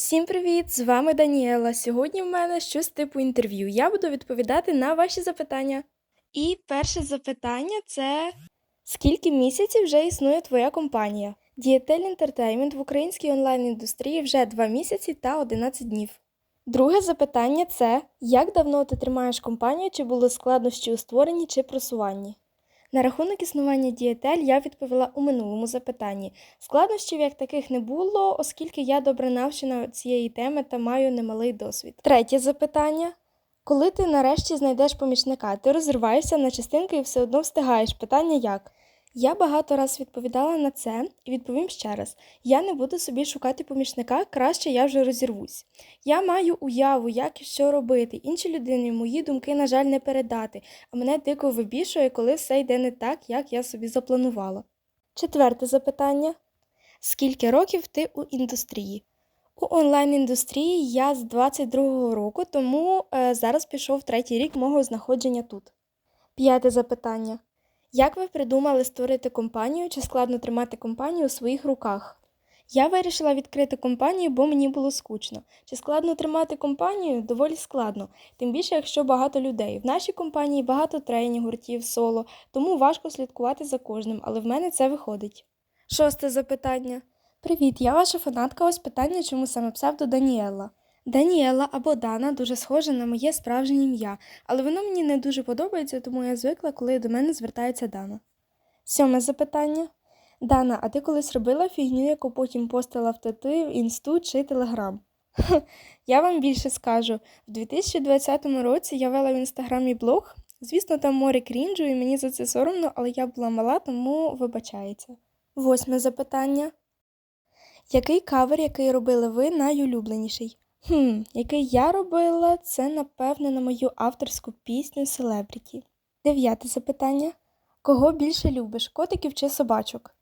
Всім привіт! З вами Даніела. Сьогодні в мене щось типу інтерв'ю. Я буду відповідати на ваші запитання. І перше запитання це скільки місяців вже існує твоя компанія? Дієтель Entertainment в українській онлайн-індустрії вже 2 місяці та 11 днів. Друге запитання це як давно ти тримаєш компанію, чи були складнощі у створенні чи просуванні? На рахунок існування дієтель я відповіла у минулому запитанні. Складнощів як таких не було, оскільки я добре навчена цієї теми та маю немалий досвід. Третє запитання. Коли ти нарешті знайдеш помічника, ти розриваєшся на частинки і все одно встигаєш. Питання як? Я багато раз відповідала на це і відповім ще раз: я не буду собі шукати помічника, краще я вже розірвусь. Я маю уяву, як і що робити. Іншій людині мої думки, на жаль, не передати, а мене дико вибішує, коли все йде не так, як я собі запланувала. Четверте запитання: скільки років ти у індустрії? У онлайн-індустрії я з 22-го року, тому е, зараз пішов третій рік мого знаходження тут. П'яте запитання. Як ви придумали створити компанію чи складно тримати компанію у своїх руках? Я вирішила відкрити компанію, бо мені було скучно. Чи складно тримати компанію? Доволі складно, тим більше, якщо багато людей. В нашій компанії багато тренів, гуртів, соло, тому важко слідкувати за кожним, але в мене це виходить. Шосте запитання. Привіт, я ваша фанатка. Ось питання, чому саме псевдо Даніела. Даніела або Дана дуже схоже на моє справжнє ім'я, але воно мені не дуже подобається, тому я звикла, коли до мене звертається Дана. Сьоме запитання. Дана, а ти колись робила фігню, яку потім постила в ТТ, в інсту чи телеграм? Я вам більше скажу. В 2020 році я вела в інстаграмі блог. Звісно, там море крінжу, і мені за це соромно, але я була мала, тому вибачається. Восьме запитання. Який кавер, який робили ви, найулюбленіший? Хм, який я робила, це напевне на мою авторську пісню Селебріті. Дев'яте запитання. Кого більше любиш, котиків чи собачок?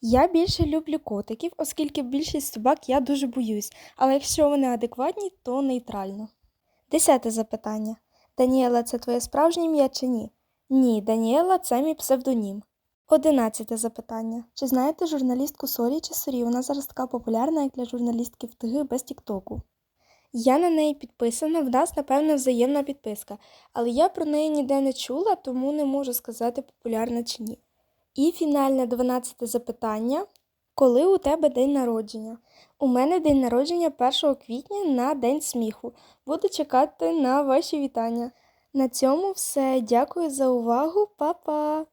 Я більше люблю котиків, оскільки більшість собак я дуже боюсь, але якщо вони адекватні, то нейтрально. Десяте запитання. Даніела це твоє справжнє ім'я чи ні? Ні, Даніела це мій псевдонім. Одинадцяте запитання. Чи знаєте журналістку Сорі чи Сорі? Вона зараз така популярна, як для журналістки в ТГ без Тіктоку. Я на неї підписана, в нас, напевно, взаємна підписка, але я про неї ніде не чула, тому не можу сказати, популярна чи ні. І фінальне дванадцяте запитання. Коли у тебе день народження? У мене день народження 1 квітня на День сміху. Буду чекати на ваші вітання. На цьому все. Дякую за увагу, Па-па!